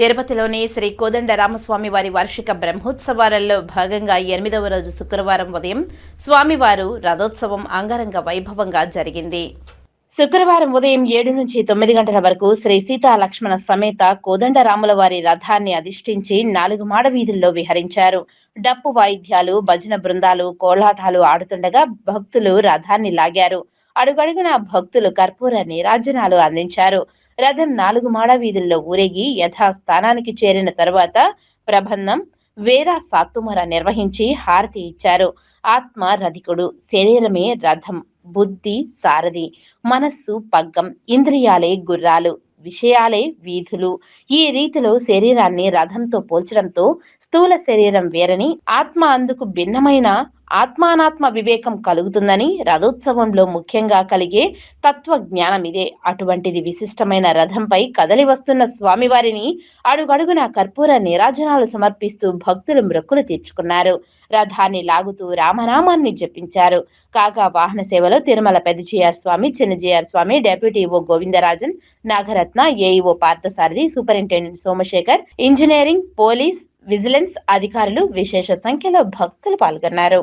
తిరుపతిలోని శ్రీ కోదండ రామస్వామి వారి వార్షిక బ్రహ్మోత్సవాలలో భాగంగా ఎనిమిదవ రోజు శుక్రవారం ఉదయం స్వామివారు రథోత్సవం అంగరంగ వైభవంగా జరిగింది. శుక్రవారం ఉదయం ఏడు నుంచి తొమ్మిది గంటల వరకు శ్రీ సీతా లక్ష్మణ సమేత కోదండ రాముల వారి రథాన్ని అధిష్ఠించి నాలుగు మాడ వీధుల్లో విహరించారు. డప్పు వాయిద్యాలు భజన బృందాలు కోలాటాలు ఆడుతుండగా భక్తులు రథాన్ని లాగారు. అడుగడుగున భక్తులు కర్పూర నీరాజనాలు అందించారు. రథం నాలుగు మాడ వీధుల్లో ఊరేగి యథాస్థానానికి చేరిన తర్వాత ప్రబంధం వేద సాత్తుమర నిర్వహించి హారతి ఇచ్చారు. ఆత్మ రధికుడు శరీరమే రథం బుద్ధి సారథి మనస్సు పగ్గం ఇంద్రియాలే గుర్రాలు విషయాలే వీధులు. ఈ రీతిలో శరీరాన్ని రథంతో పోల్చడంతో స్థూల శరీరం వేరని ఆత్మ అందుకు భిన్నమైన ఆత్మానాత్మ వివేకం కలుగుతుందని రథోత్సవంలో ముఖ్యంగా కలిగే తత్వ జ్ఞానం ఇదే అటువంటిది విశిష్టమైన రథంపై కదలి వస్తున్న స్వామివారిని అడుగడుగున కర్పూర నీరాజనాలు సమర్పిస్తూ భక్తులు మృక్కులు తీర్చుకున్నారు. రథాన్ని లాగుతూ రామనామాన్ని జపించారు. కాగా వాహన సేవలో Tirumala Peddajeeyar Swami Chinnajeeyar Swami deputy EO Govindarajan Nagaratna AEO Parthasarathi superintendent Somashekhar engineering police vigilance అధికారులు విశేష సంఖ్యలో భక్తులు పాల్గొన్నారు.